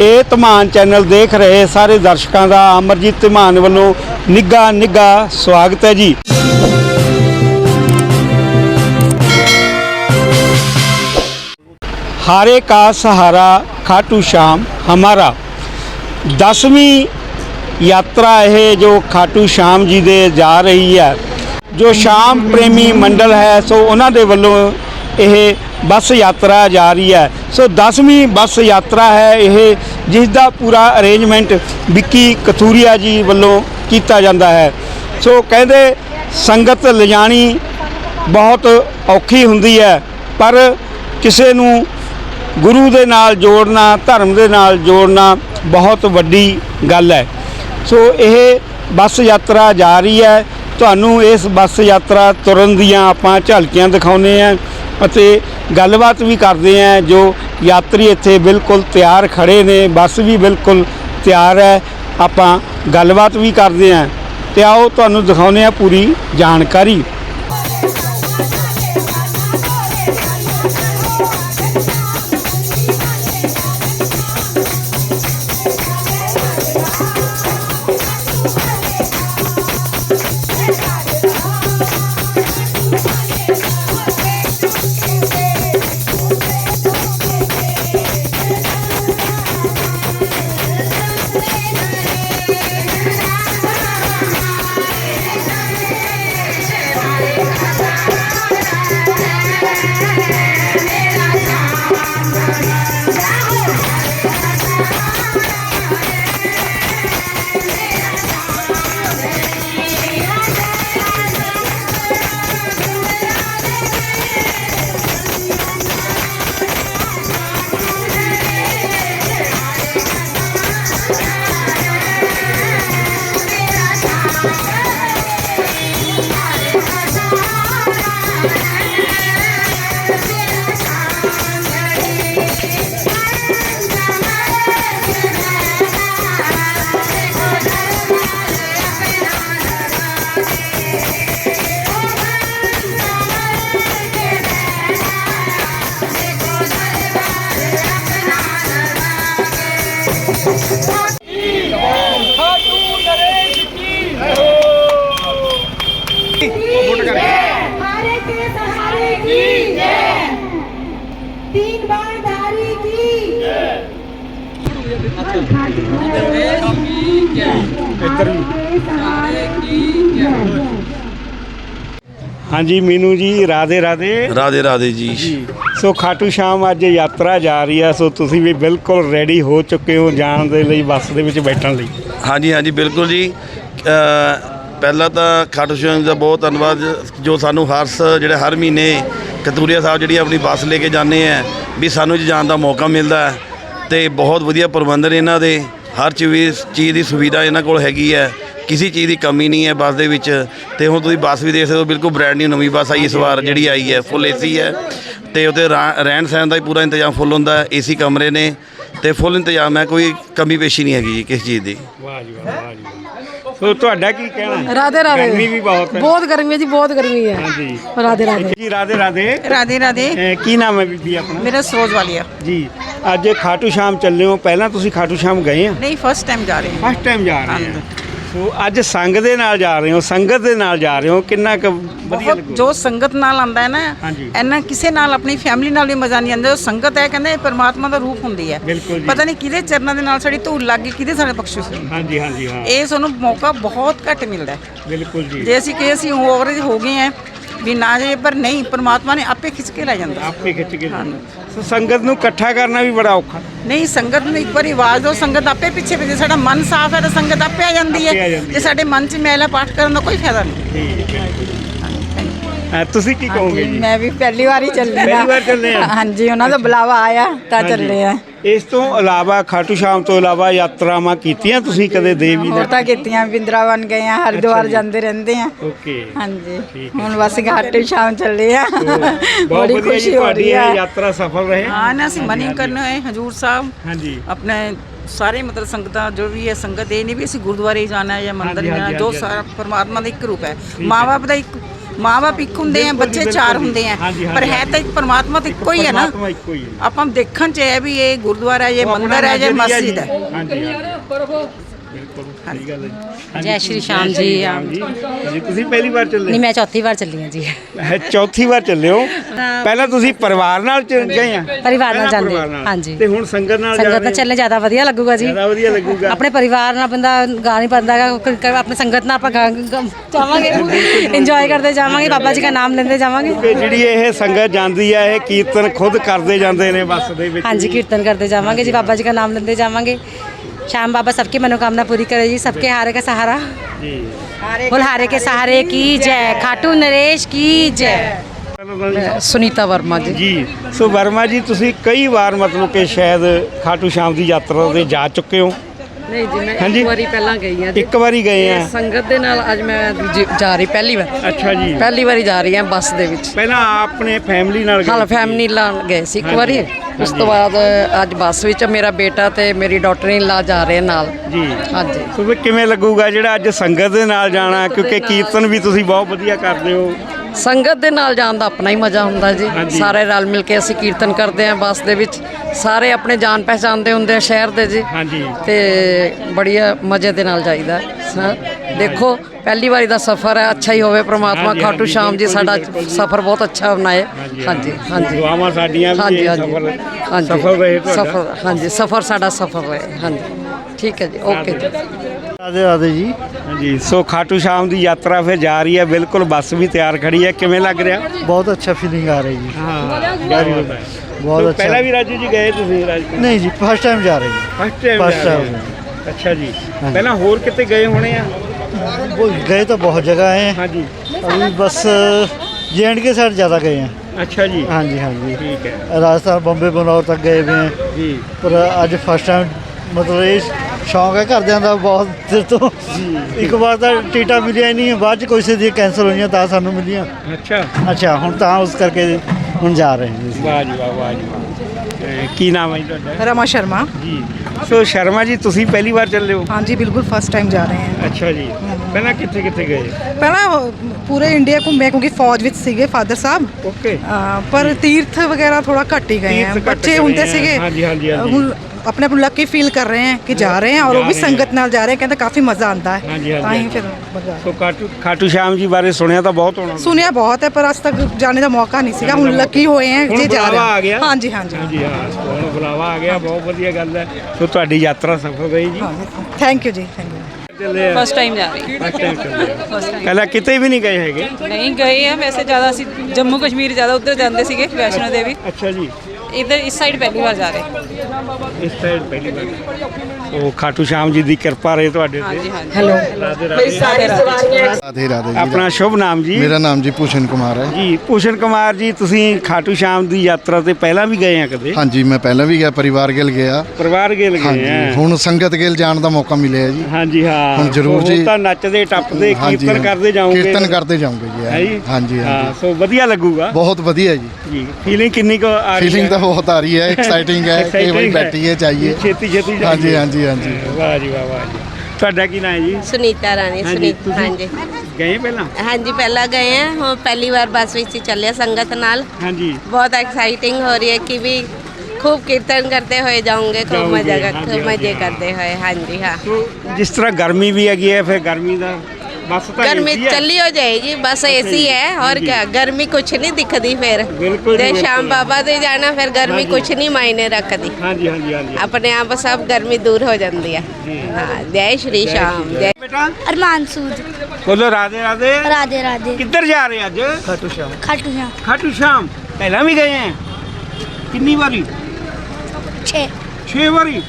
ਇਹ ਧਮਾਨ ਚੈਨਲ ਦੇਖ ਰਹੇ ਸਾਰੇ ਦਰਸ਼ਕਾਂ ਦਾ ਅਮਰਜੀਤ ਧਮਾਨ ਵੱਲੋਂ ਨਿੱਘਾ ਨਿੱਘਾ ਸਵਾਗਤ ਹੈ ਜੀ। ਹਾਰੇ ਕਾ ਸਹਾਰਾ, ਖਾਟੂ ਸ਼ਾਮ ਹਮਾਰਾ। ਦਸਵੀਂ ਯਾਤਰਾ ਇਹ ਜੋ ਖਾਟੂ ਸ਼ਾਮ ਜੀ ਦੇ ਜਾ ਰਹੀ ਹੈ, ਜੋ ਸ਼ਾਮ ਪ੍ਰੇਮੀ ਮੰਡਲ ਹੈ, ਸੋ ਉਹਨਾਂ ਦੇ ਵੱਲੋਂ ਇਹ ਬੱਸ ਯਾਤਰਾ ਜਾ ਰਹੀ ਹੈ। ਸੋ 10ਵੀਂ ਬੱਸ ਯਾਤਰਾ ਹੈ ਇਹ ਜਿਸ ਦਾ ਪੂਰਾ ਅਰੇਂਜਮੈਂਟ ਵਿੱਕੀ ਕਥੂਰੀਆ ਜੀ ਵੱਲੋਂ ਕੀਤਾ ਜਾਂਦਾ ਹੈ। ਸੋ ਕਹਿੰਦੇ ਸੰਗਤ ਲਿਜਾਣੀ ਬਹੁਤ ਔਖੀ ਹੁੰਦੀ ਹੈ, ਪਰ ਕਿਸੇ ਨੂੰ ਗੁਰੂ ਦੇ ਨਾਲ ਜੋੜਨਾ, ਧਰਮ ਦੇ ਨਾਲ ਜੋੜਨਾ ਬਹੁਤ ਵੱਡੀ ਗੱਲ ਹੈ। ਸੋ ਇਹ ਬੱਸ ਯਾਤਰਾ ਜਾ ਰਹੀ ਹੈ। ਤੁਹਾਨੂੰ ਇਸ ਬੱਸ ਯਾਤਰਾ ਤੁਰਨ ਦੀਆਂ ਆਪਾਂ ਝਲਕੀਆਂ ਦਿਖਾਉਨੇ ਆ ਅਤੇ ਗੱਲਬਾਤ ਵੀ ਕਰਦੇ ਆ ਜੋ ਯਾਤਰੀ ਇੱਥੇ ਬਿਲਕੁਲ ਤਿਆਰ ਖੜੇ ਨੇ, ਬੱਸ ਵੀ ਬਿਲਕੁਲ ਤਿਆਰ ਹੈ। ਆਪਾਂ ਗੱਲਬਾਤ ਵੀ ਕਰਦੇ ਆ। ਤੇ ਆਓ ਤੁਹਾਨੂੰ ਦਿਖਾਉਨੇ ਆ ਪੂਰੀ ਜਾਣਕਾਰੀ। ਹਾਂਜੀ ਮੀਨੂ ਜੀ ਰਾਧੇ ਰਾਧੇ। ਰਾਧੇ ਰਾਧੇ ਜੀ। ਸੋ ਖਾਟੂ ਸ਼ਾਮ ਅੱਜ ਯਾਤਰਾ ਜਾ ਰਹੀ ਆ ਸੋ ਤੁਸੀਂ ਵੀ ਬਿਲਕੁਲ ਰੈਡੀ ਹੋ ਚੁੱਕੇ ਹੋ ਜਾਣ ਦੇ ਲਈ ਬੱਸ ਦੇ ਵਿੱਚ ਬੈਠਣ ਲਈ। ਹਾਂਜੀ ਹਾਂਜੀ ਬਿਲਕੁਲ ਜੀ। ਪਹਿਲਾਂ ਤਾਂ ਖਾਟੂ ਸ਼ਾਮ ਦਾ ਬਹੁਤ ਧੰਨਵਾਦ ਜੋ ਸਾਨੂੰ ਹਰ ਸ- ਜਿਹੜੇ ਹਰ ਮਹੀਨੇ ਕਤੂਰੀਆ ਸਾਹਿਬ ਜਿਹੜੀ ਆਪਣੀ ਬੱਸ ਲੈ ਕੇ ਜਾਂਦੇ ਆ ਵੀ ਸਾਨੂੰ ਜੀ ਜਾਣ ਦਾ ਮੌਕਾ ਮਿਲਦਾ ਤੇ ਬਹੁਤ ਵਧੀਆ ਪ੍ਰਬੰਧ ਨੇ ਇਹਨਾਂ ਦੇ ਹਰ ਚੀਜ਼ ਦੀ ਸੁਵਿਧਾ ਇਹਨਾਂ ਕੋਲ ਹੈਗੀ ਹੈ। ਕਿਸੇ ਚੀਜ਼ ਦੀ ਕਮੀ ਨਹੀਂ ਹੈ ਬੱਸ ਦੇ ਵਿੱਚ। ਤੇ ਹੁਣ ਤੁਸੀਂ ਬੱਸ ਵੀ ਦੇਖ ਸਕਦੇ ਹੋ ਬਿਲਕੁਲ ਬ੍ਰੈਂਡ ਨਿਊ ਨਵੀਂ ਬੱਸ ਆਈ ਇਸ ਵਾਰ ਜਿਹੜੀ ਆਈ ਹੈ ਫੁੱਲ ਏਸੀ ਹੈ। ਤੇ ਉਹਤੇ ਰਾ- ਰਹਿਣ ਸਹਿਣ ਦਾ ਵੀ ਪੂਰਾ ਇੰਤਜ਼ਾਮ ਫੁੱਲ ਹੁੰਦਾ ਹੈ ਏਸੀ ਕਮਰੇ ਨੇ। ਤੇ ਫੁੱਲ ਇੰਤਜ਼ਾਮ ਹੈ ਕੋਈ ਕਮੀ ਪੇਸ਼ੀ ਨਹੀਂ ਹੈਗੀ ਜੀ ਕਿਸੇ ਚੀਜ਼ ਦੀ। ਵਾਹ ਜੀ ਵਾਹ ਵਾਹ ਜੀ ਵਾਹ। ਸੋ ਤੁਹਾਡਾ ਕੀ ਕਹਿਣਾ? ਹੈ? ਰਾਧੇ ਰਾਧੇ। ਗਰਮੀ ਵੀ ਬਹੁਤ ਹੈ। ਬਹੁਤ ਗਰਮੀ ਹੈ ਜੀ ਬਹੁਤ ਗਰਮੀ ਹੈ। ਹਾਂਜੀ ਰਾਧੇ ਰਾਧੇ। ਜੀ ਰਾਧੇ ਰਾਧੇ। ਰਾਧੇ ਰਾਧੇ। ਕੀ ਨਾਮ ਹੈ ਬੀਬੀ ਆਪਣਾ? ਮੇਰਾ ਸਰੋਜ ਵਾਲੀਆ। ਜੀ ਅੱਜ ਖਾਟੂ ਸ਼ਾਮ ਚੱਲੇ ਹੋ। ਪਹਿਲਾਂ ਤੁਸੀਂ ਖਾਟੂ ਸ਼ਾਮ ਗਏ ਆ? ਨਹੀਂ ਫਸਟ ਟਾਈਮ ਜਾ ਰਹੇ ਹਾਂ। ਫਸਟ ਟਾਈਮ ਜਾ ਰਹੇ ਆ ਸੋ ਅੱਜ ਸੰਗ ਦੇ ਨਾਲ ਜਾ ਰਹੇ ਹੋ ਸੰਗਤ ਦੇ ਨਾਲ ਜਾ ਰਹੇ ਹੋ ਕਿੰਨਾ ਕੁ ਵਧੀਆ ਬਹੁਤ ਲੱਗੂ ਜੋ ਸੰਗਤ ਨਾਲ ਆਂਦਾ ਹੈ ਨਾ ਹਾਂਜੀ। ਇੰਨਾ ਕਿਸੇ ਨਾਲ ਆਪਣੀ ਫੈਮਿਲੀ ਨਾਲ ਵੀ ਮਜ਼ਾ ਨਹੀਂ ਆਉਂਦਾ ਜੋ ਸੰਗਤ ਹੈ ਕਹਿੰਦੇ ਪਰਮਾਤਮਾ ਦਾ ਰੂਪ ਹੁੰਦੀ ਹੈ। ਬਿਲਕੁਲ ਜੀ। ਪਤਾ ਨਹੀਂ ਕਿਹਦੇ ਚਰਨਾਂ ਦੇ ਨਾਲ ਸਾਡੀ ਧੂਲ ਲੱਗ ਗਈ ਕਿਹਦੇ ਸਾਡੇ ਬਖਸ਼ਿਸ਼ ਹੋਈ। ਹਾਂਜੀ ਹਾਂਜੀ ਹਾਂ। ਇਹ ਸਾਨੂੰ ਮੌਕਾ ਬਹੁਤ ਘੱਟ ਮਿਲਦਾ ਹੈ। ਬਿਲਕੁਲ ਜੀ। ਜੇ ਅਸੀਂ ਕਿ ਅਸੀਂ ਓਵਰੇਜ ਹੋ ਗਏ ਹਾਂ ਵੀ ਨਾ ਜੇ ਪਰ ਨਹੀਂ ਪਰਮਾਤਮਾ ਨੇ ਆਪੇ ਖਿੱਚ ਕੇ ਲੈ ਜਾਂਦਾ। ਆਪੇ ਖਿੱਚ ਕੇ ਸੋ ਸੰਗਤ ਨੂੰ ਇਕੱਠਾ ਕਰਨਾ ਵੀ ਬੜਾ ਔਖਾ। ਨਹੀਂ ਸੰਗਤ ਨੂੰ ਇੱਕ ਵਾਰੀ ਆਵਾਜ਼ ਦਿਓ ਸੰਗਤ ਆਪੇ ਪਿੱਛੇ ਪਿੱਛੇ ਸਾਡਾ ਮਨ ਸਾਫ਼ ਹੈ ਤਾਂ ਸੰਗਤ ਆਪੇ ਆ ਜਾਂਦੀ ਆਪੇ ਆ ਹੈ ਜਾਂਦੀ ਜੇ ਸਾਡੇ ਮਨ 'ਚ ਮੈਲਾ ਪਾਠ ਕਰਨ ਦਾ ਕੋਈ ਫਾਇਦਾ ਨਹੀਂ। ਠੀਕ ਹੈ। ਅਹ ਤੁਸੀਂ ਕੀ ਕਹੋਗੇ ਜੀ? ਮੈਂ ਵੀ ਪਹਿਲੀ ਵਾਰੀ ਚੱਲੀ ਪਹਿਲੀ ਆ ਵਾਰ ਚੱਲੇ ਆ? ਹਾਂਜੀ ਉਹਨਾਂ ਦਾ ਬੁਲਾਵਾ ਆਇਆ ਤਾਂ ਚੱਲੇ ਆ। ਇਸ ਤੋਂ ਇਲਾਵਾ ਖਾਟੂ ਸ਼ਾਮ ਤੋਂ ਇਲਾਵਾ ਯਾਤਰਾਵਾਂ ਕੀਤੀਆਂ ਤੁਸੀਂ ਕਦੇ ਦੇਵੀ ਹੋਰ ਦਾ? ਤਾਂ ਕੀਤੀਆਂ ਬਿੰਦਰਾਵਨ ਗਏ ਆ ਹਰਿਦੁਆਰ ਜਾਂਦੇ ਰਹਿੰਦੇ ਆ। ਓਕੇ। ਹਾਂਜੀ। ਠੀਕ ਹੈ। ਹੁਣ ਬਸ ਘਾਟੇ ਸ਼ਾਮ ਚੱਲੇ ਆ। ਬਹੁਤ ਬੜੀ ਵਧੀਆ ਜੀ ਖੁਸ਼ੀ ਹੋ ਤੁਹਾਡੀ ਰਹੀ ਇਹ ਆ ਯਾਤਰਾ ਸਫਲ ਰਹੇ। ਹਾਂ ਨਾ ਅਸੀਂ ਮਨੀ ਕਰਨੇ ਹੋਏ ਹਜੂਰ ਸਾਹਿਬ। ਹਾਂਜੀ। ਆਪਣੇ ਸਾਰੇ ਮਤਲਬ ਸੰਗਤਾਂ ਜੋ ਵੀ ਹੈ ਸੰਗਤ ਇਹ ਨਹੀਂ ਵੀ ਅਸੀਂ ਗੁਰਦੁਆਰੇ ਹੀ ਜਾਣਾ ਹੈ ਜਾਂ ਮੰਦਿਰ ਹਾਂਜੀ, ਜਾਣਾ ਹਾਂਜੀ, ਜੋ ਹਾਂਜੀ, ਸਾਰਾ ਪਰਮਾਤਮਾ ਦਾ ਇੱਕ ਰੂਪ ਹੈ। ਮਾਂ-ਬਾਪ ਦਾ ਇੱਕ ਮਾਂ-ਬਾਪ ਇੱਕ ਹੁੰਦੇ ਆ ਬੱਚੇ ਚਾਰ ਹੁੰਦੇ। ਆ। ਪਰ ਹੈ ਤਾਂ ਇੱਕ ਪਰਮਾਤਮਾ ਤਾਂ ਇੱਕੋ ਹੀ ਹੈ ਨਾ। ਹੀ ਹੈ ਆਪਾਂ ਦੇਖਣ ਚ ਇਹ ਵੀ ਇਹ ਗੁਰਦੁਆਰਾ ਹੈ ਇਹ ਮੰਦਿਰ ਹੈ ਜਾਂ। ਨਜ਼ਰੀਆ ਮਸਜਿਦ। ਹੈ। ਬਿਲਕੁਲ ਸਹੀ ਗੱਲ ਹੈ ਜੀ। ਸ਼੍ਰੀ ਸ਼ਾਮ ਜੈ ਜੀ। ਤੁਸੀਂ ਪਹਿਲੀ ਵਾਰ ਚੱਲੇ? ਨਹੀਂ ਮੈਂ ਚੌਥੀ ਵਾਰ ਚੱਲੀ ਹਾਂ ਜੀ। ਚੌਥੀ ਵਾਰ ਚੱਲੇ ਹੋ? ਪਹਿਲਾਂ ਤੁਸੀਂ ਪਰਿਵਾਰ ਨਾਲ ਚ ਗਏ ਆ? ਪਰਿਵਾਰ ਨਾਲ ਪਹਿਲਾਂ ਜਾਂਦੇ ਪਰਿਵਾਰ ਨਾਲ। ਹਾਂਜੀ। ਤੇ ਹੁਣ ਸੰਗਤ ਨਾਲ ਜਾ ਸੰਗਤ ਰਹੇ ਨਾਲ ਹੋ। ਚੱਲਣੇ ਜ਼ਿਆਦਾ ਵਧੀਆ ਲੱਗੂਗਾ ਜੀ। ਜ਼ਿਆਦਾ ਵਧੀਆ ਲੱਗੂਗਾ। ਆਪਣੇ ਪਰਿਵਾਰ ਨਾਲ ਬੰਦਾ ਗਾ ਨਹੀਂ ਪਾਉਂਦਾ ਗਾ, ਕ- ਕ- ਆਪਣੇ ਸੰਗਤ ਨਾਲ ਆਪਾਂ ਗਾ- ਗਾ- ਜਾਵਾਂਗੇ। ਇੰਜੋਏ ਕਰਦੇ ਜਾਵਾਂਗੇ ਬਾਬਾ ਜੀ ਦਾ ਨਾਮ ਲੈਂਦੇ ਜਾਵਾਂਗੇ। ਕਿ ਜਿਹੜੀ ਇਹ ਸੰਗਤ ਜਾਂਦੀ ਹੈ ਇਹ ਕੀਰਤਨ ਖੁਦ ਕਰਦੇ ਜਾਂਦੇ ਨੇ ਬੱਸ ਦੇ ਵਿੱਚ ਹਾਂਜੀ ਕੀਰਤਨ ਕਰਦੇ ਜਾਵਾਂਗੇ ਜੀ ਬਾਬਾ ਜੀ ਦਾ ਨਾਮ ਲੈਂਦੇ ਜਾਵਾਂਗੇ। श्याम बाबा सबकी मनोकामना पूरी करे जी सबके हारे का सहारा ਜੀ बोल हारे के सहारे की जय खाटू नरेश की जय ਸੁਨੀਤਾ ਵਰਮਾ ਜੀ ਜੀ ਸੋ ਵਰਮਾ ਜੀ ਤੁਸੀਂ ਕਈ ਵਾਰ ਮਤਲਬ ਕਿ ਸ਼ਾਇਦ ਖਾਟੂ ਸ਼ਾਮ ਦੀ ਯਾਤਰਾ ਤੇ ਜਾ ਚੁੱਕੇ ਹੋ ਨਹੀਂ ਜੀ ਮੈਂ ਹਾਂਜੀ। ਇੱਕ ਵਾਰੀ ਪਹਿਲਾਂ ਗਈ ਹਾਂ ਜੀ। ਇੱਕ ਵਾਰੀ ਗਏ ਆ ਸੰਗਤ ਦੇ ਨਾਲ ਅੱਜ ਮੈਂ ਦੂਜੀ ਜਾ ਰਹੀ ਪਹਿਲੀ ਵਾਰ। ਅੱਛਾ ਜੀ। ਪਹਿਲੀ ਵਾਰੀ ਜਾ ਰਹੀ ਹਾਂ ਬੱਸ ਦੇ ਵਿੱਚ। ਪਹਿਲਾਂ ਆਪਣੇ ਫੈਮਿਲੀ ਨਾਲ ਗਏ ਹਾਲ। ਫੈਮਿਲੀ ਨਾਲ ਗਏ ਸੀ ਇੱਕ ਵਾਰੀ। ਉਸ ਤੋਂ ਬਾਅਦ ਅੱਜ ਬੱਸ ਵਿੱਚ ਮੇਰਾ ਬੇਟਾ ਤੇ ਮੇਰੀ ਡਾਟਰ ਇਨ ਲਾ ਜਾ ਰਹੇ ਨਾਲ। ਜੀ। ਹਾਂਜੀ। ਵੀ ਕਿਵੇਂ ਲੱਗੂਗਾ ਜਿਹੜਾ ਅੱਜ ਸੰਗਤ ਦੇ ਨਾਲ ਜਾਣਾ ਕਿਉਂਕਿ ਕੀਰਤਨ ਵੀ ਤੁਸੀਂ ਬਹੁਤ ਵਧੀਆ ਕਰਦੇ ਹੋ। ਸੰਗਤ ਦੇ ਨਾਲ ਜਾਣ ਦਾ ਆਪਣਾ ਹੀ ਮਜ਼ਾ ਹੁੰਦਾ ਜੀ। ਸਾਰੇ ਰਲ ਮਿਲ ਕੇ ਅਸੀਂ ਕੀਰਤਨ ਕਰਦੇ ਹਾਂ ਬੱਸ ਦੇ ਵਿੱਚ। ਸਾਰੇ ਆਪਣੇ ਜਾਣ ਪਹਿਚਾਣ ਦੇ ਹੁੰਦੇ ਆ ਸ਼ਹਿਰ ਦੇ ਜੀ। ਹਾਂਜੀ। ਤੇ ਬੜੀਆ ਮਜ਼ੇ ਦੇ ਨਾਲ ਜਾਈਦਾ। ਦੇਖੋ ਪਹਿਲੀ ਵਾਰੀ ਦਾ ਸਫ਼ਰ ਹੈ ਅੱਛਾ ਹੀ ਹੋਵੇ ਪ੍ਰਮਾਤਮਾ ਖਾਟੂ ਸ਼ਾਮ ਜੀ ਸਾਡਾ। ਸਫ਼ਰ ਬਹੁਤ ਅੱਛਾ ਬਣਾਏ ਹਾਂਜੀ ਹਾਂਜੀ ਦੁਆਵਾਂ ਸਾਡੀਆਂ ਵੀ ਹਾਂਜੀ ਰਹੇ ਤੁਹਾਡਾ। ਸਫ਼ਰ ਹਾਂਜੀ ਸਫ਼ਰ ਸਾਡਾ ਸਫਲ ਰਹੇ। ਹਾਂਜੀ। ਠੀਕ ਹੈ ਜੀ ਓਕੇ ਜੀ। ਰਾਧੇ ਰਾਧੇ ਜੀ ਹਾਂਜੀ ਸੋ ਖਾਟੂ ਸ਼ਾਮ ਦੀ ਯਾਤਰਾ ਫਿਰ ਜਾ ਰਹੀ ਹੈ ਬਿਲਕੁਲ ਬੱਸ ਵੀ ਤਿਆਰ ਖੜੀ ਹੈ ਕਿਵੇਂ ਲੱਗ ਰਿਹਾ ਬਹੁਤ ਅੱਛਾ ਫੀਲਿੰਗ ਆ ਰਹੀ ਜੀ ਹਾਂ ਬਹੁਤ ਅੱਛਾ ਪਹਿਲਾਂ ਵੀ ਰਾਜੂ ਜੀ ਗਏ ਤੁਸੀਂ ਰਾਜੂ ਨਹੀਂ ਜੀ ਫਸਟ ਟਾਈਮ ਜਾ ਰਹੇ ਜੀ ਫਸਟ ਟਾਈਮ First ਜਾ ਰਹੇ time। ਹੋ। ਅੱਛਾ ਜੀ ਪਹਿਲਾਂ ਹੋਰ ਕਿਤੇ ਗਏ ਹੋਣੇ ਆ वो गए तो बहुत जगह हैं ਹਾਂਜੀ अभी बस जे एंड के साइड ज़्यादा गए हैं ਅੱਛਾ ਜੀ हाँ जी हाँ जी ਠੀਕ ਹੈ राजस्थान बॉम्बे बनौर तक गए हुए हैं ਜੀ पर ਅੱਜ ਫਸਟ ਟਾਈਮ ਮਤਲਬ ਇਹ ਸ਼ੌਂਕ ਹੈ ਘਰਦਿਆਂ ਦਾ ਬਹੁਤ ਦਿਨ ਤੋਂ। ਇੱਕ ਵਾਰ ਤਾਂ ਟੀਟਾ ਮਿਲਿਆ ਨਹੀਂ ਬਾਅਦ ਚ ਕਿਸੇ ਦੀ ਕੈਂਸਲ ਹੋਈਆਂ ਤਾਂ ਸਾਨੂੰ ਮਿਲੀਆਂ। ਅੱਛਾ। ਅੱਛਾ ਹੁਣ ਤਾਂ ਉਸ ਕਰਕੇ ਹੁਣ ਜਾ ਰਹੇ ਹਾਂ ਵਾਹ ਜੀ ਵਾਹ ਵਾਹ ਜੀ ਕੀ ਨਾਮ ਹੈ ਤੁਹਾਡਾ? ਰਮਾ ਸ਼ਰਮਾ। ਜੀ। ਸੋ ਸ਼ਰਮਾ ਜੀ ਤੁਸੀਂ ਪਹਿਲੀ ਵਾਰ ਚੱਲੇ ਹੋ? ਹਾਂਜੀ ਬਿਲਕੁਲ ਫਸਟ ਟਾਈਮ ਜਾ ਰਹੇ ਹਾਂ। ਅੱਛਾ ਜੀ। ਪਹਿਲਾਂ ਕਿੱਥੇ ਕਿੱਥੇ ਗਏ? ਪਹਿਲਾਂ ਪੂਰੇ ਇੰਡੀਆ ਘੁੰਮੇ ਕਿਉਂਕਿ ਫੌਜ ਵਿੱਚ ਸੀਗੇ ਫਾਦਰ ਸਾਹਿਬ। ਓਕੇ ਪਰ ਤੀਰਥ ਵਗੈਰਾ ਥੋੜਾ ਘੱਟ ਹੀ ਗਏ ਆ ਤੀਰਥ ਘੱਟ ਬੱਚੇ ਗਏ ਹੁੰਦੇ ਆ, ਸੀਗੇ। ਹਾਂਜੀ, ਹਾਂਜੀ, ਹੁਣ ਆਪਣੇ ਆਪ ਨੂੰ ਲੱਕੀ ਫੀਲ ਕਰ ਰਹੇ ਆ ਕਿ ਜਾ ਰਹੇ ਆ ਔਰ ਉਹ ਵੀ। ਸੰਗਤ ਨਾਲ ਜਾ ਰਹੇ ਆ ਕਹਿੰਦੇ ਕਾਫੀ ਮਜ਼ਾ ਆਉਂਦਾ ਹੈ। ਹਾਂਜੀ, ਹਾਂਜੀ, ਤਾਂ ਹੀ ਹਾਂਜੀ। ਫਿਰ ਮਜ਼ਾ ਸੋ ਖਾਟੂ ਖਾਟੂ ਸ਼ਾਮ ਜੀ ਬਾਰੇ ਸੁਣਿਆ ਤਾਂ ਬਹੁਤ ਹੋਣਾ। ਸੁਣਿਆ ਬਹੁਤ ਹੈ ਪਰ ਅੱਜ ਤੱਕ ਜਾਣੇ ਦਾ ਮੌਕਾ ਨਹੀਂ ਸੀਗਾ। ਹੁਣ ਲੱਕੀ ਹੋਏ ਆ ਹੁਣ ਜੇ ਜਾ ਰਹੇ ਬੁਲਾਵਾ ਆ। ਆ ਗਿਆ। ਹਾਂਜੀ ਹਾਂਜੀ। ਹਾਂਜੀ ਹਾਂ ਹੁਣ ਬੁਲਾਵਾ ਆ ਗਿਆ ਬਹੁਤ ਵਧੀਆ ਗੱਲ ਹੈ। ਸੋ ਤੁਹਾਡੀ ਯਾਤਰਾ ਸਫਲ ਰਹੀ ਜੀ। ਥੈਂਕ ਯੂ ਜੀ ਥੈਂਕ ਯੂ ਚੱਲੇ ਆ। ਫਸਟ ਟਾਈਮ ਜਾ ਰਹੀ। ਫਸਟ ਟਾਈਮ ਚੱਲੇ ਆ। ਪਹਿਲਾਂ ਕਿਤੇ ਵੀ ਨਹੀਂ ਗਏ ਹੈਗੇ? ਨਹੀਂ ਗਏ ਆ ਵੈਸੇ ਜ਼ਿਆਦਾ ਅਸੀਂ ਜੰਮੂ ਕਸ਼ਮੀਰ ਜ਼ਿਆਦਾ ਉੱਧਰ ਜਾਂਦੇ ਸੀਗੇ ਵੈਸ਼ਨੋ ਦੇਵੀ। ਅੱਛਾ ਜੀ। ਇੱਧਰ ਇਸ ਸਾਈਡ ਪਹਿਲੀ ਵਾਰ ਜਾ ਰਹੇ। ਇਸ ਸਾਈਡ ਪਹਿਲੀ ਵਾਰ। ਉਹ ਖਾਟੂ ਸ਼ਾਮ ਜੀ ਦੀ ਕਿਰਪਾ ਰਹੇ ਤੁਹਾਡੇ ਤੇ। ਹਾਂਜੀ ਹਾਂਜੀ। ਹੈਲੋ। ਰਾਧੇ ਰਾਧੇ। ਰਾਧੇ ਰਾਧੇ ਜੀ ਆਪਣਾ ਸ਼ੁਭ ਨਾਮ ਜੀ। ਮੇਰਾ ਨਾਮ ਜੀ ਭੂਸ਼ਣ ਕੁਮਾਰ ਹੈ। ਜੀ ਭੂਸ਼ਣ ਕੁਮਾਰ ਜੀ ਤੁਸੀਂ ਖਾਟੂ ਸ਼ਾਮ ਦੀ ਯਾਤਰਾ ਤੇ ਪਹਿਲਾਂ ਵੀ ਗਏ ਆ ਕਦੇ? ਹਾਂਜੀ ਮੈਂ ਪਹਿਲਾਂ ਵੀ ਗਿਆ ਪਰਿਵਾਰ ਗਿਲ ਗਿਆ। ਪਰਿਵਾਰ ਗੇਲ ਗਏ ਹਾਂਜੀ ਆ। ਹੁਣ ਸੰਗਤ ਗਿਲ ਜਾਣ ਦਾ ਮੌਕਾ ਮਿਲਿਆ ਜੀ। ਹਾਂਜੀ ਹਾਂ। ਹੁਣ ਜ਼ਰੂਰ ਜੀ। ਤਾਂ ਨੱਚਦੇ ਟੱਪਦੇ ਕੀਰਤਨ। ਕਰਦੇ ਜਾਓਗੇ। ਕੀਰਤਨ ਕਰਦੇ ਜਾਓਗੇ ਜੀ ਹੈ ਜੀ? ਹਾਂਜੀ ਹਾਂ ਸੋ ਵਧੀਆ ਲੱਗੂਗਾ। ਬਹੁਤ ਵਧੀਆ ਜੀ। ਜੀ ਫੀਲਿੰਗ ਕਿੰਨੀ ਕੁ ਆ ਰਹੀ ਫੀਲਿੰਗ ਹੈ? ਤਾਂ बहुत आ रही है एक्साइटिंग ਹੈ ਕਿ ਬਈ ਬੈਠੀਏ ਜਾਈਏ ਛੇਤੀ ਛੇਤੀ ਹਾਂਜੀ ਹਾਂਜੀ ਹਾਂਜੀ ਵਾਹ ਜੀ ਵਾਹ ਵਾਹ ਜੀ ਤੁਹਾਡਾ ਕੀ ਨਾਮ ਹੈ ਜੀ ਸੁਨੀਤਾ ਰਾਣੀ ਹਾਂਜੀ, ਸੁਨੀਤਾ ਤੁਸੀਂ- ਹਾਂਜੀ ਗਏ ਪਹਿਲਾਂ ਹਾਂਜੀ ਪਹਿਲਾਂ ਗਏ ਆ ਹੁਣ ਪਹਿਲੀ ਵਾਰ ਬੱਸ ਵਿੱਚ ਹੀ ਚੱਲੇ ਹਾਂ ਸੰਗਤ ਨਾਲ ਹਾਂਜੀ बहुत एक्साइटिंग हो रही है कि भी खूब कीर्तन करते हुए जाऊँगे खूब जाओगे, मज़ा हाँ जी, हाँ खूब जी, मज़े हाँ। करते हुए हाँ जी हाँ तो जिस तरह गर्मी भी हैगी है फिर गर्मी ਦਾ ਬਸ ਤਾਂ गर्मी AC है। चली हो जाएगी बस एसी है और जी। क्या गर्मी कुछ नहीं दिखती फिर बिल्कुल जे जी, शाम बिल्कुल। बाबा दे जाना फिर हाँ गर्मी जी। कुछ नहीं मायने रखती ਹਾਂਜੀ ਹਾਂਜੀ ਹਾਂਜੀ अपने आप सब गर्मी दूर हो जाती है हाँ जय श्री श्याम जय ਬੇਟਾ ਅਰਮਾਨ ਸੂਦ ਬੋਲੋ ਰਾਧੇ ਰਾਧੇ ਰਾਧੇ ਰਾਧੇ ਕਿੱਧਰ ਜਾ ਰਹੇ ਅੱਜ ਖਾਟੂ ਸ਼ਾਮ ਖਾਟੂ ਸ਼ਾਮ ਖਾਟੂ ਸ਼ਾਮ ਪਹਿਲਾਂ ਵੀ ਗਏ ਹੈ ਕਿੰਨੀ ਵਾਰੀ 6 6 ਵਾਰੀ।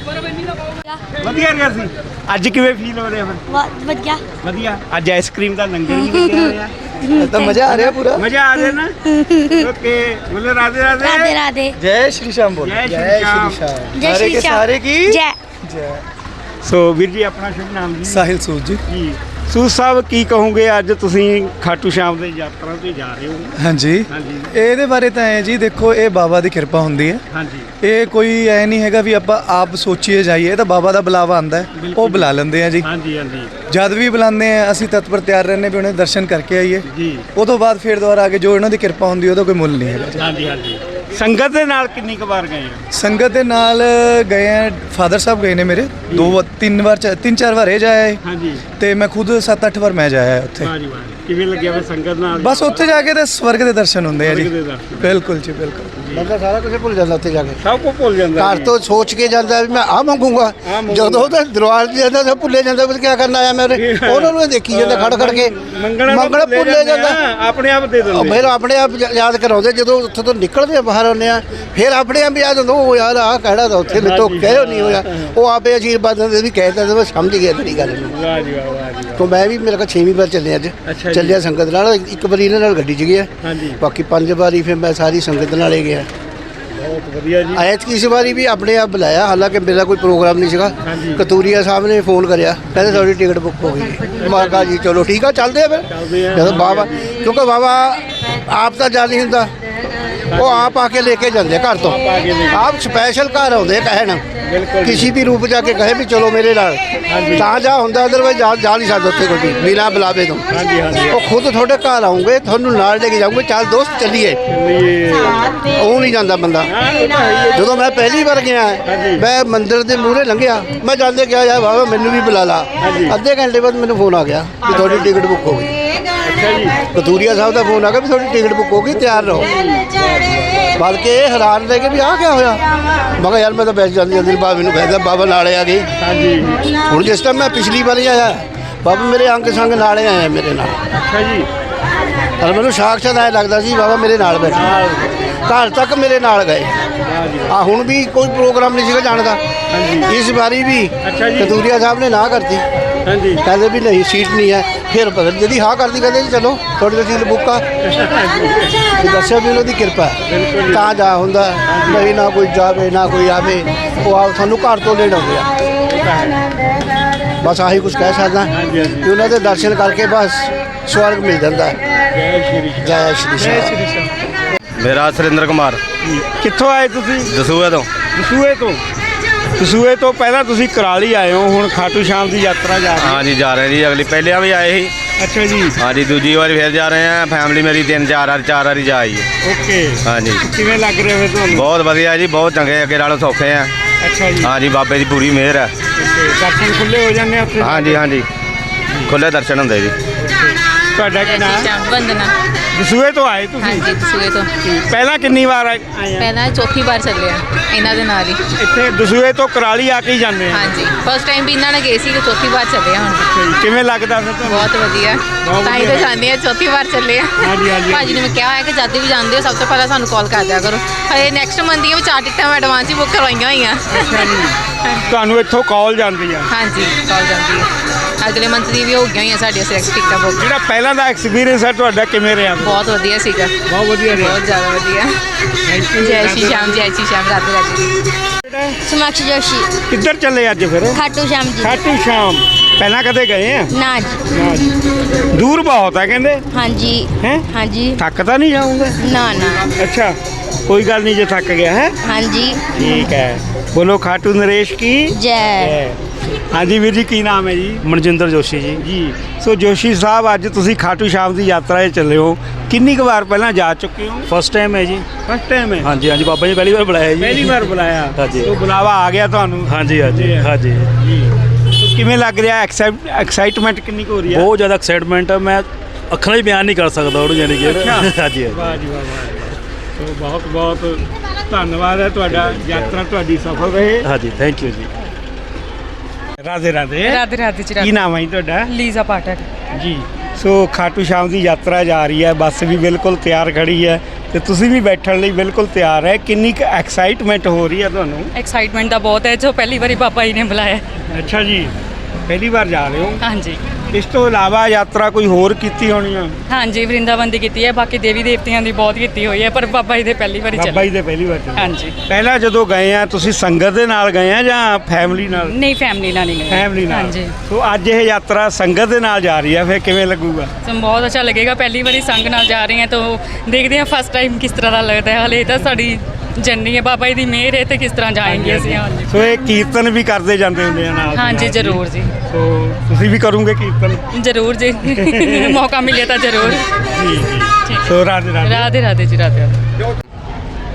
ਵਧੀਆ ਰਿਹਾ ਸੀ। ਅੱਜ ਕਿਵੇਂ ਫੀਲ ਹੋ ਰਿਹਾ ਫਿਰ? ਵਧੀਆ। ਵਧੀਆ। ਅੱਜ ਆਈਸਕ੍ਰੀਮ ਦਾ ਲੰਗਰ ਵੀ ਲੱਗਿਆ ਹੋਇਆ। ਤਾਂ ਮਜ਼ਾ ਆ ਰਿਹਾ ਪੂਰਾ। ਮਜ਼ਾ ਆ ਰਿਹਾ ਨਾ? ਓਕੇ ਬੋਲੋ ਰਾਧੇ ਰਾਧੇ। ਰਾਧੇ ਰਾਧੇ। ਜੈ ਸ਼੍ਰੀ ਸ਼ਾਮ ਬੋਲ। ਜੈ ਸ਼੍ਰੀ ਸ਼ਾਮ। ਜੈ ਸ਼੍ਰੀ ਸ਼ਾਮ। ਸਾਰੇ ਕੀ? ਜੈ। ਸੋ ਵੀਰ ਜੀ ਆਪਣਾ ਸ਼ੁਭ ਨਾਮ ਜੀ। ਸਾਹਿਲ ਸੂਦ ਜੀ ਜੀ। ਸੂ ਸਾਹਿਬ ਕੀ ਕਹੋਗੇ? ਅੱਜ ਤੁਸੀਂ ਖਾਟੂ ਸ਼ਾਮ ਦੇ ਯਾਤਰਾ ਤੇ ਜਾ ਰਹੇ ਹੋ। ਹਾਂਜੀ। ਹਾਂਜੀ। ਇਹਦੇ ਬਾਰੇ ਤਾਂ ਐ ਜੀ ਦੇਖੋ ਇਹ ਬਾਬਾ ਦੀ ਕਿਰਪਾ ਹੁੰਦੀ ਹੈ। ਹਾਂਜੀ। ਇਹ ਕੋਈ ਐ ਨਹੀਂ ਹੈਗਾ ਵੀ ਆਪਾਂ ਆਪ ਸੋਚੀਏ ਜਾਈਏ। ਇਹ ਤਾਂ ਬਾਬਾ ਦਾ ਬੁਲਾਵਾ ਆਂਦਾ ਹੈ। ਉਹ ਬੁਲਾ ਲੈਂਦੇ ਆ ਜੀ। ਹਾਂਜੀ ਹਾਂਜੀ। ਜਦ ਵੀ ਬੁਲਾਉਂਦੇ ਆ ਅਸੀਂ ਤਤਪਰ ਤਿਆਰ ਰਹਿੰਦੇ ਵੀ ਉਹਨਾਂ ਦਰਸ਼ਨ ਕਰਕੇ ਆਈਏ। ਜੀ। ਉਹ ਤੋਂ ਬਾਅਦ ਫਿਰ ਦੁਬਾਰਾ ਆ ਕੇ ਜੋ ਇਹਨਾਂ ਦੀ ਕਿਰਪਾ ਹੁੰਦੀ ਉਹਦਾ ਕੋਈ ਮੁੱਲ ਨਹੀਂ ਹੈਗਾ। ਹਾਂਜੀ ਹਾਂਜੀ। ਸੰਗਤ ਦੇ ਨਾਲ ਕਿੰਨੀ ਕੁ ਵਾਰ ਗਏ ਹੋ? ਸੰਗਤ ਦੇ ਨਾਲ ਗਏ ਆ ਫਾਦਰ ਸਾਹਿਬ ਗਏ ਨੇ ਮੇਰੇ। ਦੋ ਤਿੰਨ ਵਾਰ ਤਿੰਨ ਚਾਰ ਵਾਰ ਇਹ ਜਾਇਆ ਹਾਂਜੀ। ਤੇ ਮੈਂ ਖੁਦ 7-8 ਵਾਰ ਮੈਂ ਜਾਇਆ ਉੱਥੇ। ਵਾਹ ਜੀ ਵਾਹ ਕਿਵੇਂ ਲੱਗਿਆ ਫਿਰ ਸੰਗਤ ਨਾਲ? ਬਸ ਉੱਥੇ ਜਾ ਕੇ ਤੇ ਸਵਰਗ ਦੇ ਦਰਸ਼ਨ ਹੁੰਦੇ ਆ ਜੀ। ਦੇ। ਬਿਲਕੁਲ ਜੀ ਬਿਲਕੁਲ। ਬੰਦਾ ਸਾਰਾ ਕੁਝ ਭੁੱਲ ਜਾਂਦਾ ਉੱਥੇ ਜਾ ਕੇ। ਸਭ ਕੁਝ ਭੁੱਲ ਜਾਂਦਾ ਘਰ ਤੋਂ ਸੋਚ ਕੇ ਜਾਂਦਾ ਵੀ ਮੈਂ ਆ ਮੰਗੂੰਗਾ। ਜਦੋਂ ਉਹ ਦਰਬਾਰ ਤੇ ਜਾਂਦਾ ਤਾਂ ਭੁੱਲੇ ਜਾਂਦਾ ਵੀ ਕੀ ਕਰਨਾ ਆਇਆ ਮੈਂ। ਉਹਨਾਂ ਨੂੰ ਦੇਖੀ ਜਾਂਦਾ ਖੜ ਖੜ ਕੇ। ਮੰਗਣਾ ਤਾਂ ਭੁੱਲੇ ਜਾਂਦੇ ਆ, ਆਪਣੇ ਆਪ ਦੇ ਉਹ ਦਿੰਦੇ ਫਿਰ ਆਪਣੇ ਆਪ ਯਾਦ ਕਰਾਉਂਦੇ ਜਦੋਂ ਉੱਥੋਂ ਤੋਂ ਨਿਕਲਦੇ ਆ ਬਾਹਰ ਆਉਂਦੇ ਆ ਫਿਰ ਆਪਣੇ ਆਪ ਯਾਦ ਹੁੰਦਾ ਉਹ ਯਾਰ ਆਹ ਕਿਹੜਾ ਤਾਂ ਉੱਥੇ ਮੇਰੇ ਤੋਂ ਕਹਿਓ ਨਹੀਂ ਹੋਇਆ। ਉਹ ਆਪੇ ਆਸ਼ੀਰਵਾਦ ਦਿੰਦੇ ਵੀ ਕਹਿ ਦਿੰਦੇ ਮੈਂ ਸਮਝ ਗਿਆ ਤੇਰੀ ਗੱਲ ਨੂੰ। ਵਾਹ ਜੀ ਵਾਹ ਵਾਹ ਜੀ। ਤੋਂ ਮੈਂ ਵੀ ਮੇਰੇ ਕੋਲ ਛੇਵੀਂ ਵਾਰ ਚੱਲਿਆ ਅੱਜ। ਚੱਲਿਆ ਸੰਗਤ ਨਾਲ ਇੱਕ ਵਾਰੀ ਇਹਨਾਂ ਨਾਲ ਗੱਡੀ 'ਚ ਗਿਆ। ਹਾਂਜੀ। ਬਾਕੀ ਪੰਜ ਵਾਰੀ ਫਿਰ ਮੈਂ ਸਾਰੀ ਸੰਗਤ ਨਾਲ ਹੀ ਗਿਆ। ਬਹੁਤ ਵਧੀਆ ਜੀ। ਐਤ ਕੀ ਇਸ ਵਾਰੀ ਵੀ ਆਪਣੇ ਆਪ ਬੁਲਾਇਆ ਹਾਲਾਂਕਿ ਮੇਰਾ ਕੋਈ ਪ੍ਰੋਗਰਾਮ ਨਹੀਂ ਸੀਗਾ। ਕਤੂਰੀਆ ਸਾਹਿਬ ਨੇ ਫੋਨ ਕਰਿਆ ਕਹਿੰਦੇ ਤੁਹਾਡੀ ਟਿਕਟ ਬੁੱਕ ਹੋ ਗਈ। ਮੈਂ ਕਿਹਾ ਜੀ ਚਲੋ ਠੀਕ ਆ ਚੱਲਦੇ ਆ ਫਿਰ। ਚੱਲਦੇ ਆ। ਜਦੋਂ ਬਾਬਾ ਕਿਉਂਕਿ ਬਾਬਾ ਆਪ ਤਾਂ ਜਾ ਨਹੀਂ ਹੁੰਦਾ। ਉਹ ਆਪ ਆ ਕੇ ਲੈ ਕੇ ਜਾਂਦੇ ਘਰ ਤੋਂ। ਕੇ ਕੇ। ਆਪ ਸਪੈਸ਼ਲ ਘਰ ਆਉਂਦੇ ਕਹਿਣ। ਕਿਸੇ ਵੀ ਰੂਪ ਜਾ ਕੇ ਕਹੇ ਵੀ ਚਲੋ ਮੇਰੇ ਨਾਲ। ਤਾਂ ਜਾ ਹੁੰਦਾ ਅਦਰਵਾਈਜ਼ ਜਾ ਨਹੀਂ ਸਕਦਾ ਉੱਥੇ ਕੋਈ। ਬਿਨਾਂ ਬੁਲਾਵੇ ਤੋਂ। ਉਹ ਖੁਦ ਤੁਹਾਡੇ ਘਰ ਆਉਂਗੇ ਤੁਹਾਨੂੰ ਨਾਲ ਲੈ ਕੇ ਜਾਊਂਗੇ ਚੱਲ ਦੋਸਤ ਚੱਲੀਏ। ਉਹ ਨਹੀਂ ਜਾਂਦਾ ਬੰਦਾ। ਜਦੋਂ ਮੈਂ ਪਹਿਲੀ ਵਾਰ ਗਿਆ ਮੈਂ ਮੰਦਿਰ ਦੇ ਮੂਹਰੇ ਲੰਘਿਆ। ਮੈਂ ਜਾਂਦੇ ਗਿਆ ਯਾਰ ਬਾਬਾ ਮੈਨੂੰ ਵੀ ਬੁਲਾ ਲਾ। ਅੱਧੇ ਘੰਟੇ ਬਾਅਦ ਮੈਨੂੰ ਫੋਨ ਆ ਗਿਆ ਵੀ ਤੁਹਾਡੀ ਟਿਕਟ ਬੁੱਕ ਹੋ ਗਈ। ਅੱਛਾ ਜੀ। ਕਤੂਰੀਆ ਸਾਹਿਬ ਦਾ ਫੋਨ ਆ ਗਿਆ ਵੀ ਤੁਹਾਡੀ ਟਿਕਟ ਬੁੱਕ ਹੋ ਗਈ ਤਿਆਰ ਰਹੋ। ਬਲਕਿ ਇਹ ਹੈਰਾਨ ਰਹਿ ਕੇ ਵੀ ਆ ਕਿਆ ਹੋਇਆ? ਮੈਂ ਕਿਹਾ ਯਾਰ ਮੈਂ ਤਾਂ ਬੈਠ ਜਾਂਦੀ ਜਾਂਦੀ ਬਾਬਾ ਨੂੰ ਕਹਿੰਦਾ ਬਾਬਾ ਨਾਲੇ ਆ ਗਈ। ਹਾਂਜੀ। ਹੁਣ ਜਿਸ ਟਾਈਮ ਮੈਂ ਪਿਛਲੀ ਵਾਰੀ ਆਇਆ ਬਾਬਾ ਮੇਰੇ ਅੰਗ ਸੰਗ ਨਾਲੇ ਆਏ ਮੇਰੇ ਨਾਲ। ਅੱਛਾ ਜੀ। ਪਰ ਮੈਨੂੰ ਸਾਖਸ਼ਾਤ ਐ ਲੱਗਦਾ ਸੀ ਬਾਬਾ ਮੇਰੇ ਨਾਲ ਬੈਠੇ। ਘਰ ਤੱਕ ਮੇਰੇ ਨਾਲ ਗਏ। ਆ ਹੁਣ ਵੀ ਕੋਈ ਪ੍ਰੋਗਰਾਮ ਨਹੀਂ ਸੀਗਾ ਜਾਣ ਦਾ। ਇਸ ਵਾਰੀ ਵੀ। ਕਤੂਰੀਆ ਸਾਹਿਬ ਨੇ ਨਾ ਕਰਤੀ। ਹਾਂਜੀ। ਕਹਿੰਦੇ ਵੀ ਨਹੀਂ ਸੀਟ ਨਹੀਂ ਹੈ। ਫਿਰ ਪਤਾ ਨੀ ਜਿਹੜੀ ਹਾਂ ਕਰਦੀ ਕਹਿੰਦੇ ਜੀ ਚਲੋ ਤੁਹਾਡੀ ਤਾਂ ਸੀਟ ਬੁੱਕ ਆ। ਤੇ ਦੱਸਿਆ ਵੀ ਉਹਨਾਂ ਦੀ ਕਿਰਪਾ ਹੈ। ਤਾਂ ਜਾ ਹੁੰਦਾ ਨਹੀਂ ਨਾ ਕੋਈ ਜਾਵੇ ਨਾ ਕੋਈ ਆਵੇ ਉਹ ਆ ਸਾਨੂੰ ਘਰ ਤੋਂ ਲੈਣ ਆਉਂਦੇ ਆ। ਬਸ ਆਹੀ ਕੁਝ ਕਹਿ ਸਕਦਾ। ਕਿ ਉਹਨਾਂ ਦੇ ਦਰਸ਼ਨ ਕਰਕੇ ਬਸ ਸਵਰਗ ਮਿਲ ਜਾਂਦਾ ਹੈ। ਜੈ ਸ਼੍ਰੀ ਜੈ ਸ਼੍ਰੀ ਸ਼੍ਰੀ ਮੇਰਾ ਸੁਰਿੰਦਰ ਕੁਮਾਰ। ਕਿੱਥੋਂ ਆਏ ਤੁਸੀਂ? ਦਸੂਏ ਤੋਂ। ਦਸੂਏ ਤੋਂ? ਦਸੂਏ ਤੋਂ ਪਹਿਲਾਂ ਤੁਸੀਂ ਕਰਾਲੀ ਆਏ ਹੋ ਹੁਣ ਖਾਟੂ ਸ਼ਾਮ ਦੀ ਯਾਤਰਾ ਜਾ ਰਹੀ ਹਾਂਜੀ ਜਾ ਰਹੇ ਜੀ ਅਗਲੀ ਪਹਿਲਿਆਂ ਵੀ ਆਏ ਸੀ। ਹੈ ਅੱਛਾ ਜੀ। ਹਾਂਜੀ ਦੂਜੀ ਵਾਰੀ ਫਿਰ ਜਾ ਰਹੇ ਆ ਫੈਮਿਲੀ ਮੇਰੀ ਤਿੰਨ ਚਾਰ ਵਾਰ ਚਾਰ ਵਾਰੀ ਜਾ ਆਈ ਹੈ। ਓਕੇ। ਹਾਂਜੀ। ਕਿਵੇਂ ਲੱਗ ਰਿਹਾ ਫਿਰ ਤੁਹਾਨੂੰ? ਬਹੁਤ ਵਧੀਆ ਜੀ ਬਹੁਤ ਚੰਗੇ ਅੱਗੇ ਨਾਲੋਂ ਸੌਖੇ ਆ। ਅੱਛਾ ਜੀ। ਹਾਂਜੀ ਬਾਬੇ ਦੀ ਪੂਰੀ ਮਿਹਰ ਹੈ ਓਕੇ ਦਰਸ਼ਨ ਖੁੱਲੇ ਹੋ ਜਾਂਦੇ ਆ ਉੱਥੇ? ਹਾਂਜੀ ਹਾਂਜੀ। ਖੁੱਲੇ ਦਰਸ਼ਨ ਹੁੰਦੇ ਜੀ। ਤੁਹਾਡਾ ਕੀ ਨਾਮ? ਸ਼ਾਮ ਵੰਦਨਾ। ਦਸੂਏ ਤੋਂ ਆਏ ਤੁਸੀਂ? ਹਾਂਜੀ ਦਸੂਏ ਤੋਂ। ਪਹਿਲਾਂ ਕਿੰਨੀ ਵਾਰ ਆਏ? ਆਏ ਆ ਪਹਿਲਾਂ ਚੌਥੀ ਵਾਰ ਚੱਲਿਆ ਇਹਨਾਂ ਦੇ ਨਾਲ ਹੀ। ਇੱਥੇ ਦਸੂਏ ਤੋਂ ਕਰਾਲੀ ਆ ਕੇ ਹੀ ਜਾਂਦੇ ਆ? ਹਾਂਜੀ ਫਸਟ ਟਾਈਮ ਵੀ ਇਹਨਾਂ ਨੇ ਗਏ ਸੀ ਕਿ ਚੌਥੀ ਵਾਰ ਚੱਲੇ ਆ ਹੁਣ ਕਿਵੇਂ ਲੱਗਦਾ ਫਿਰ ਤੁਹਾਨੂੰ? ਬਹੁਤ ਵਧੀਆ। ਬਹੁਤ ਤਾਂ ਹੀ ਵਧੀਆ ਤਾਂ ਜਾਂਦੇ ਆ ਚੌਥੀ ਵਾਰ ਚੱਲੇ ਆ। ਹਾਂਜੀ, ਹਾਂਜੀ। ਭਾਜੀ ਨੇ ਮੈਂ ਕਿਹਾ ਹੈ ਕਿ ਜਦ ਵੀ ਜਾਂਦੇ ਹੋ ਸਭ ਤੋਂ ਪਹਿਲਾਂ ਸਾਨੂੰ ਕਾਲ ਕਰ ਦਿਆ ਕਰੋ। ਹਏ ਨੈਕਸਟ ਮੰਥ ਦੀਆਂ ਵੀ ਚਾਰ ਟਿਕਟਾਂ ਮੈਂ ਐਡਵਾਂਸ ਹੀ ਬੁੱਕ ਕਰਵਾਈਆਂ ਹੋਈਆਂ। ਤੁਹਾਨੂੰ ਇੱਥੋਂ ਕਾਲ ਜਾਂਦੀ ਆ। ਹਾਂਜੀ ਕਾਲ ਜਾਂਦੀ ਹੈ ਅਗਲੇ ਮੰਥ ਦੀ ਵੀ ਹੋ ਗਈਆਂ ਹੋਈਆਂ ਸਾਡੀਆਂ ਸਿਲੈਕਟ ਟਿਕਟਾਂ ਬੁੱਕ ਜਿਹੜਾ ਪਹਿਲਾਂ ਦਾ ਐਕਸਪੀਰੀਅੰਸ ਹੈ ਤੁਹਾਡਾ ਕਿਵੇਂ ਰਿਹਾ? ਬਹੁਤ ਵਧੀਆ ਸੀਗਾ। ਬਹੁਤ ਵਧੀਆ ਰਿਹਾ। ਬਹੁਤ ਜ਼ਿਆਦਾ ਵਧੀਆ। ਜੈ ਸ਼੍ਰੀ ਸ਼ਾਮ ਜੈ ਸ਼੍ਰੀ ਸ਼ਾਮ ਰਾਧੇ ਰਾਧੇ ਸਮਾਕਸ਼ ਜੋਸ਼ੀ। ਕਿੱਧਰ ਚੱਲੇ ਅੱਜ ਫਿਰ? ਖਾਟੂ ਸ਼ਾਮ ਜੀ। ਖਾਟੂ ਸ਼ਾਮ। ਪਹਿਲਾਂ ਕਦੇ ਗਏ ਆ? ਨਾ ਜੀ। ਨਾ ਜੀ। ਦੂਰ ਬਹੁਤ ਹੈ ਕਹਿੰਦੇ। ਹਾਂਜੀ। ਹੈ? ਹਾਂਜੀ। ਥੱਕ ਤਾਂ ਨਹੀਂ ਜਾਊਂਗਾ? ਨਾ ਨਾ। ਅੱਛਾ। ਕੋਈ ਗੱਲ ਨਹੀਂ ਜੇ ਥੱਕ ਗਿਆ ਹੈ? ਹਾਂਜੀ। ਠੀਕ ਹੈ। ਬੋਲੋ ਖਾਟੂ ਨਰੇਸ਼ ਕੀ? ਜੈ। ਜੈ। ਹਾਂਜੀ ਵੀਰ ਜੀ ਕੀ ਨਾਮ ਹੈ ਜੀ? ਮਨਜਿੰਦਰ ਜੋਸ਼ੀ ਜੀ। ਜੀ ਸੋ ਜੋਸ਼ੀ ਸਾਹਿਬ ਅੱਜ ਤੁਸੀਂ ਖਾਟੂ ਸ਼ਾਮ ਦੀ ਯਾਤਰਾ 'ਤੇ ਚੱਲੇ ਹੋ। ਕਿੰਨੀ ਕੁ ਵਾਰ ਪਹਿਲਾਂ ਜਾ ਚੁੱਕੇ ਹੋ? ਫਸਟ ਟਾਈਮ ਹੈ ਜੀ। ਫਸਟ ਟਾਈਮ ਹੈ? ਹਾਂਜੀ ਹਾਂਜੀ ਬਾਬਾ ਜੀ ਪਹਿਲੀ ਵਾਰ ਬੁਲਾਇਆ ਜੀ। ਪਹਿਲੀ ਵਾਰ ਬੁਲਾਇਆ। ਹਾਂਜੀ। ਸੋ ਬੁਲਾਵਾ ਆ ਗਿਆ ਤੁਹਾਨੂੰ? ਹਾਂਜੀ ਹਾਂਜੀ ਜੀ। ਹਾਂਜੀ। ਜੀ। ਸੋ ਕਿਵੇਂ ਲੱਗ ਰਿਹਾ? ਐਕਸਾਈਟਮੈਂਟ ਕਿੰਨੀ ਕੁ ਹੋ ਰਹੀ ਹੈ? ਬਹੁਤ ਜ਼ਿਆਦਾ ਐਕਸਾਈਟਮੈਂਟ ਹੈ। ਮੈਂ ਅੱਖਾਂ ਨਾਲ ਹੀ ਬਿਆਨ ਨਹੀਂ ਕਰ ਸਕਦਾ ਉਹਨੂੰ ਯਾਨੀ ਕਿ। ਹਾਂਜੀ ਵਾਹ ਜੀ ਵਾਹ ਵਾਹ ਸੋ ਬਹੁਤ ਬਹੁਤ ਧੰਨਵਾਦ ਹੈ ਤੁਹਾਡਾ। ਯਾਤਰਾ ਤੁਹਾਡੀ ਸਫਲ ਰਹੇ। ਹਾਂਜੀ ਥੈਂਕ ਯੂ ਜੀ। ਰਾਧੇ ਰਾਧੇ। ਰਾਧੇ ਰਾਧੇ ਜੀ ਕੀ ਨਾਮ ਹੈ ਜੀ ਤੁਹਾਡਾ? ਲੀਜ਼ਾ ਪਾਠਕ। ਜੀ ਸੋ ਖਾਟੂ ਸ਼ਾਮ ਦੀ ਯਾਤਰਾ ਜਾ ਰਹੀ ਹੈ ਬੱਸ ਵੀ ਬਿਲਕੁਲ ਤਿਆਰ ਖੜੀ ਹੈ ਤੇ ਤੁਸੀਂ ਵੀ ਬੈਠਣ ਲਈ ਬਿਲਕੁਲ ਤਿਆਰ ਹੈ। ਕਿੰਨੀ ਕੁ ਐਕਸਾਈਟਮੈਂਟ ਹੋ ਰਹੀ ਹੈ ਤੁਹਾਨੂੰ? ਐਕਸਾਈਟਮੈਂਟ ਦਾ ਬਹੁਤ ਹੈ ਜੋ ਪਹਿਲੀ ਵਾਰੀ ਬਾਬਾ ਜੀ ਨੇ ਬੁਲਾਇਆ। ਅੱਛਾ ਜੀ ਪਹਿਲੀ ਵਾਰ ਜਾ ਰਹੇ ਹੋ? ਹਾਂਜੀ। ਇਸ ਤੋਂ ਇਲਾਵਾ ਯਾਤਰਾ ਕੋਈ ਹੋਰ ਕੀਤੀ ਹੋਣੀ ਆ? ਹਾਂਜੀ ਵਰਿੰਦਾਵਨ ਦੀ ਕੀਤੀ ਹੈ ਬਾਕੀ ਦੇਵੀ ਦੇਵਤਿਆਂ ਦੀ ਬਹੁਤ ਕੀਤੀ ਹੋਈ ਹੈ ਪਰ ਬਾਬਾ ਜੀ ਦੇ ਪਹਿਲੀ ਵਾਰੀ ਬਾਬਾ ਚੱਲੇ ਜੀ ਦੇ ਪਹਿਲੀ ਵਾਰ ਚੱਲੇ। ਹਾਂਜੀ। ਪਹਿਲਾਂ ਜਦੋਂ ਗਏ ਆ ਤੁਸੀਂ ਸੰਗਤ ਦੇ ਨਾਲ ਗਏ ਆ ਜਾਂ ਫੈਮਿਲੀ ਨਾਲ? ਨਹੀਂ ਫੈਮਿਲੀ ਨਾਲ ਨਹੀਂ ਗਏ। ਫੈਮਿਲੀ ਨਾਲ। ਹਾਂਜੀ। ਸੋ ਅੱਜ ਇਹ ਯਾਤਰਾ ਸੰਗਤ ਦੇ ਨਾਲ ਜਾ ਰਹੀ ਆ ਫਿਰ ਕਿਵੇਂ ਲੱਗੂਗਾ? ਸਾਨੂੰ ਬਹੁਤ ਅੱਛਾ ਲੱਗੇਗਾ ਪਹਿਲੀ ਵਾਰੀ ਸੰਗ ਨਾਲ ਜਾ ਰਹੇ ਹਾਂ ਤਾਂ ਦੇਖਦੇ ਹਾਂ ਫਸਟ ਟਾਈਮ ਕਿਸ ਤਰ੍ਹਾਂ ਦਾ ਲੱਗਦਾ ਹੈ ਹਲੇ ਤਾਂ ਸਾਡੀ ਜਰਨੀ ਹੈ ਬਾਬਾ ਜੀ ਦੀ ਮਿਹਰ ਹੈ ਤੇ ਕਿਸ ਤਰ੍ਹਾਂ ਜਾਏਂਗੇ ਅਸੀਂ? ਹਾਂਜੀ। ਸੋ ਇਹ ਕੀਰਤਨ ਵੀ ਕਰਦੇ ਜਾਂਦੇ ਹੁੰਦੇ ਆ ਨਾਲ। ਦੀ ਹਾਂਜੀ ਨਾਲ ਜੀ। ਜ਼ਰੂਰ ਜੀ। ਸੋ ਤੁਸੀਂ ਵੀ ਕਰੋਗੇ ਕੀਰਤਨ? ਜ਼ਰੂਰ ਜੀ। ਮੌਕਾ ਮਿਲੇ ਤਾਂ ਜ਼ਰੂਰ। ਜੀ ਜੀ। ਸੋ ਰਾਧੇ ਰਾਧੇ। ਰਾਧੇ ਰਾਧੇ ਜੀ ਰਾਧੇ ਰਾਧੇ।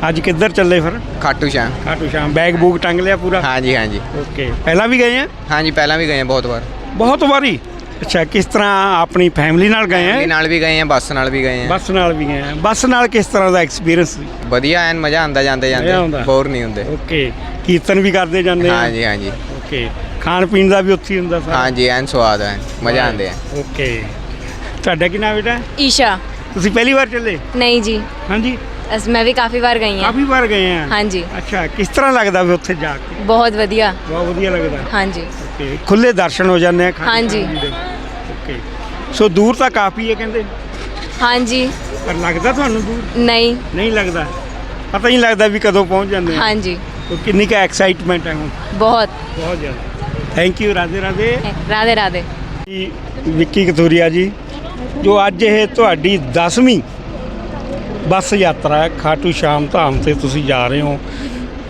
ਅੱਜ ਕਿੱਧਰ ਚੱਲੇ ਫਿਰ? ਖਾਟੂ ਸ਼ਾਮ। ਖਾਟੂ ਸ਼ਾਮ। ਬੈਗ ਬੂਗ ਟੰਗ ਲਿਆ ਪੂਰਾ? ਹਾਂਜੀ ਹਾਂਜੀ। ਓਕੇ। ਪਹਿਲਾਂ ਵੀ ਗਏ ਆ? ਹਾਂਜੀ ਪਹਿਲਾਂ ਵੀ ਗਏ ਹਾਂ ਬਹੁਤ ਵਾਰ। ਬਹੁਤ ਵਾਰੀ? ਅੱਛਾ ਕਿਸ ਤਰ੍ਹਾਂ ਆਪਣੀ ਫੈਮਿਲੀ ਨਾਲ ਗਏ ਫੈਮਿਲੀ ਆ ਨਾਲ ਵੀ ਗਏ ਹਾਂ ਬੱਸ ਨਾਲ ਵੀ ਗਏ ਹਾਂ ਬੱਸ ਨਾਲ ਵੀ ਗਏ ਆ ਬੱਸ ਨਾਲ ਕਿਸ ਤਰ੍ਹਾਂ ਦਾ ਐਕਸਪੀਰੀਅੰਸ ਸੀ ਵਧੀਆ ਐਨ ਮਜ਼ਾ ਆਉਂਦਾ ਜਾਂਦੇ ਮਜ਼ਾ ਆਉਂਦਾ। ਜਾਂਦੇ ਬੋਰ ਨਹੀਂ ਹੁੰਦੇ ਓਕੇ ਕੀਰਤਨ ਵੀ ਕਰਦੇ ਜਾਂਦੇ ਆ ਹਾਂਜੀ ਹਾਂਜੀ ਓਕੇ ਖਾਣ ਪੀਣ ਦਾ ਵੀ ਉੱਥੇ ਹੀ ਹੁੰਦਾ ਸਾਰਾ ਹਾਂਜੀ ਐਨ ਸਵਾਦ ਹੈ ਮਜ਼ਾ ਆਉਂਦੇ ਆ ਓਕੇ ਤੁਹਾਡਾ ਕੀ ਨਾਮ ਬੇਟਾ ईशा ਤੁਸੀਂ ਪਹਿਲੀ ਵਾਰ ਚੱਲੇ नहीं जी ਹਾਂਜੀ अस मैं भी काफ़ी बार गई हैं ਕਾਫੀ ਵਾਰ ਗਏ ਆ हाँ जी ਅੱਛਾ ਕਿਸ ਤਰ੍ਹਾਂ ਲੱਗਦਾ ਵੀ ਉੱਥੇ ਜਾ ਕੇ बहुत वधिया ਬਹੁਤ ਵਧੀਆ ਲੱਗਦਾ हाँ जी ਓਕੇ ਖੁੱਲੇ ਦਰਸ਼ਨ ਹੋ ਜਾਂਦੇ ਆ ਖਾਟੂ ਹਾਂਜੀ। ਸ਼ਾਮ ਜੀ ਦੇ। ਓਕੇ ਸੋ ਦੂਰ ਤਾਂ ਕਾਫੀ ਹੈ ਕਹਿੰਦੇ। ਹਾਂਜੀ। ਪਰ ਲੱਗਦਾ ਤੁਹਾਨੂੰ ਦੂਰ? ਨਹੀਂ। ਨਹੀਂ ਲੱਗਦਾ। ਪਤਾ ਹੀ ਨਹੀਂ ਲੱਗਦਾ ਵੀ ਕਦੋਂ ਪਹੁੰਚ ਜਾਂਦੇ ਹਾਂ ਹਾਂਜੀ। ਤੋ ਕਿੰਨੀ ਕਾ ਐਕਸਾਈਟਮੈਂਟ ਹੈ ਹੁਣ। ਬਹੁਤ। ਬਹੁਤ ਜ਼ਿਆਦਾ। Thank you Radhe Radhe. Radhe Radhe. Vicky Katuria ji ਜੋ ਅੱਜ ਇਹ ਤੁਹਾਡੀ 10ਵੀਂ ਬੱਸ ਯਾਤਰਾ ਖਾਟੂ ਸ਼ਾਮ ਧਾਮ ਤੇ ਤੁਸੀਂ ਜਾ ਰਹੇ ਹੋ।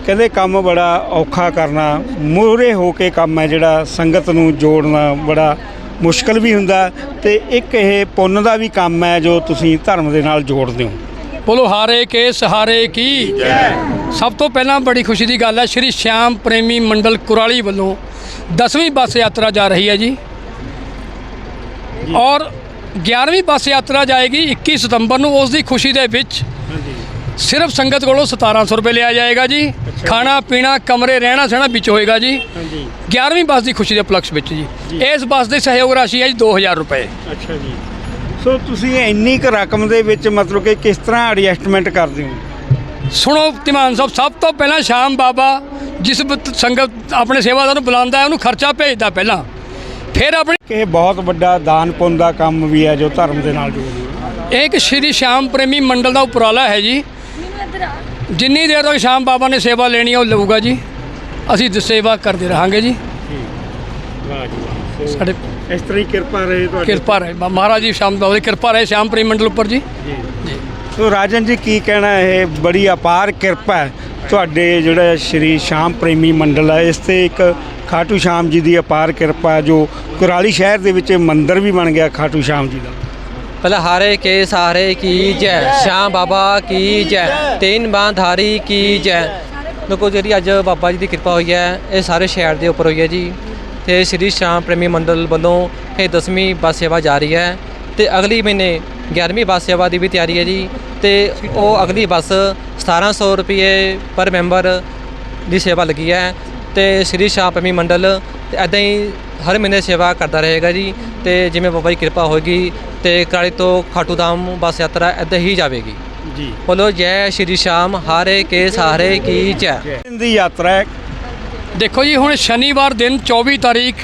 ਕਹਿੰਦੇ ਕੰਮ ਬੜਾ ਔਖਾ ਕਰਨਾ ਮੂਰੇ ਹੋ ਕੇ ਕੰਮ ਹੈ ਜਿਹੜਾ ਸੰਗਤ ਨੂੰ ਜੋੜਨਾ ਬੜਾ ਮੁਸ਼ਕਲ ਵੀ ਹੁੰਦਾ ਤੇ ਇੱਕ ਇਹ ਪੁੰਨ ਦਾ ਵੀ ਕੰਮ ਹੈ ਜੋ ਤੁਸੀਂ ਧਰਮ ਦੇ ਨਾਲ ਜੋੜਦੇ ਹੋ। ਬੋਲੋ, ਹਾਰੇ ਕੇ ਸਹਾਰੇ ਕੀ? ਸਭ ਤੋਂ ਪਹਿਲਾਂ ਬੜੀ ਖੁਸ਼ੀ ਦੀ ਗੱਲ ਹੈ, ਸ਼੍ਰੀ ਸ਼ਿਆਮ ਪ੍ਰੇਮੀ ਮੰਡਲ ਕੁਰਾਲੀ ਵੱਲੋਂ 10ਵੀਂ ਬੱਸ ਯਾਤਰਾ ਜਾ ਰਹੀ ਹੈ ਜੀ। ਔਰ 11ਵੀਂ ਬੱਸ ਯਾਤਰਾ ਜਾਏਗੀ 21 ਸਤੰਬਰ ਨੂੰ, ਉਸ ਦੀ ਖੁਸ਼ੀ ਦੇ ਵਿੱਚ ਸਿਰਫ ਸੰਗਤ ਕੋਲੋਂ 1700 ਰੁਪਏ ਲਿਆ ਜਾਏਗਾ ਜੀ। ਖਾਣਾ ਪੀਣਾ ਕਮਰੇ ਰਹਿਣਾ ਸਹਿਣਾ ਵਿੱਚ ਹੋਏਗਾ ਜੀ। ਹਾਂਜੀ। 11ਵੀਂ ਬੱਸ ਦੀ ਖੁਸ਼ੀ ਦੇ ਉਪਲਕਸ਼ ਵਿੱਚ ਜੀ। ਇਸ ਬੱਸ ਦੀ ਸਹਿਯੋਗ ਰਾਸ਼ੀ ਹੈ ਜੀ 2000 ਰੁਪਏ। ਅੱਛਾ ਜੀ। ਸੋ ਤੁਸੀਂ ਇੰਨੀ ਕੁ ਰਕਮ ਦੇ ਵਿੱਚ ਮਤਲਬ ਕਿ ਕਿਸ ਤਰ੍ਹਾਂ ਐਡਜਸਟਮੈਂਟ ਕਰਦੇ ਹੋ? ਸੁਣੋ ਧੀਮਾਨ ਸਾਹਿਬ ਸਭ ਤੋਂ ਪਹਿਲਾਂ ਸ਼ਾਮ ਬਾਬਾ ਜਿਸ ਸੰਗਤ ਆਪਣੇ ਸੇਵਾਦਾਰ ਨੂੰ ਬੁਲਾਉਂਦਾ ਹੈ ਉਹਨੂੰ ਖਰਚਾ ਭੇਜਦਾ ਪਹਿਲਾਂ। ਫਿਰ ਆਪਣੀ ਕਿ ਇਹ ਬਹੁਤ ਵੱਡਾ ਦਾਨ ਪੁੰਨ ਦਾ ਕੰਮ ਵੀ ਹੈ ਜੋ ਧਰਮ ਦੇ ਨਾਲ ਜੋੜਦਾ ਇਹ ਇੱਕ ਸ਼੍ਰੀ ਸ਼ਾਮ ਪ੍ਰੇਮੀ ਮੰਡਲ ਦਾ ਉਪਰਾਲਾ ਹੈ ਜੀ। ਜਿੰਨੀ ਦੇਰ ਤੱਕ ਸ਼ਾਮ ਬਾਬਾ ਨੇ ਸੇਵਾ ਲੈਣੀ ਹੈ ਉਹ ਲਊਗਾ ਜੀ। ਅਸੀਂ ਦ- ਸੇਵਾ ਕਰਦੇ ਰਹਾਂਗੇ ਜੀ। ਵਾਹ ਜੀ ਵਾਹ। ਸੋ ਸਾਡੇ ਇਸ ਤਰ੍ਹਾਂ ਹੀ ਕਿਰਪਾ ਰਹੇ ਤੁਹਾਡੀ। ਕਿਰਪਾ ਰਹੇ। ਮਾ- ਮਹਾਰਾਜ ਜੀ ਸ਼ਾਮ ਬਾਬਾ ਦੀ ਕਿਰਪਾ ਰਹੇ ਸ਼ਾਮ ਪ੍ਰੇਮੀ ਮੰਡਲ ਉੱਪਰ ਜੀ। ਸੋ ਰਾਜਨ ਜੀ ਕੀ ਕਹਿਣਾ ਇਹ ਬੜੀ ਅਪਾਰ ਕਿਰਪਾ ਹੈ ਤੁਹਾਡੇ ਜਿਹੜਾ ਸ਼੍ਰੀ ਸ਼ਾਮ ਪ੍ਰੇਮੀ ਮੰਡਲ ਹੈ ਇਸ ਤੇ ਇੱਕ ਖਾਟੂ ਸ਼ਾਮ ਜੀ ਦੀ ਅਪਾਰ ਕਿਰਪਾ ਹੈ ਜੋ ਕੁਰਾਲੀ ਸ਼ਹਿਰ ਦੇ ਵਿੱਚ ਮੰਦਿਰ ਵੀ ਬਣ ਗਿਆ ਖਾਟੂ ਸ਼ਾਮ ਜੀ ਦਾ। ਪਹਿਲਾਂ ਹਾਰੇ ਕੇ ਸਾਰੇ ਕੀ ਜੈ? ਸ਼ਾਮ ਬਾਬਾ ਕੀ ਜੈ? ਤਿੰਨ ਬਾਂ ਧਾਰੀ ਕੀ ਜੈ? ਦੇਖੋ ਜਿਹੜੀ ਅੱਜ ਬਾਬਾ ਜੀ ਦੀ ਕਿਰਪਾ ਹੋਈ ਹੈ, ਇਹ ਸਾਰੇ ਸ਼ਹਿਰ ਦੇ ਉੱਪਰ ਹੋਈ ਹੈ ਜੀ। ਤੇ ਸ੍ਰੀ ਸ਼ਾਮ ਪ੍ਰੇਮੀ ਮੰਡਲ ਵੱਲੋਂ ਇਹ 10ਵੀਂ ਬੱਸ ਸੇਵਾ ਜਾਰੀ ਹੈ ਤੇ ਅਗਲੀ ਮਹੀਨੇ 11ਵੀਂ ਬੱਸ ਸੇਵਾ ਦੀ ਵੀ ਤਿਆਰੀ ਹੈ ਜੀ। ਤੇ ਉਹ ਅਗਲੀ ਬੱਸ 1700 ਰੁਪਏ ਪਰ ਮੈਂਬਰ ਦੀ ਸੇਵਾ ਲੱਗੀ ਹੈ। ਤੇ ਸ੍ਰੀ ਸ਼ਾਮ ਪ੍ਰੇਮੀ ਮੰਡਲ, ਤੇ ਐਦਾਂ ਹੀ ਹਰ ਮਹੀਨੇ ਸੇਵਾ ਕਰਦਾ ਰਹੇਗਾ ਜੀ ਤੇ ਜਿਵੇਂ ਬਾਬਾ ਜੀ ਕਿਰਪਾ ਹੋਏਗੀ ਤੇ ਕਰਾਲੀ ਤੋਂ ਖਾਟੂ ਧਾਮ ਬੱਸ ਯਾਤਰਾ ਐਦਾਂ ਹੀ ਜਾਵੇਗੀ। ਜੀ। ਬੋਲੋ ਜੈ ਸ਼੍ਰੀ ਸ਼ਾਮ ਹਾਰੇ ਕੇ ਸਹਾਰੇ ਕੀ ਜੈ। ਦੀ ਯਾਤਰਾ ਹੈ। ਦੇਖੋ ਜੀ ਹੁਣ ਸ਼ਨੀਵਾਰ ਦਿਨ 24 ਤਾਰੀਖ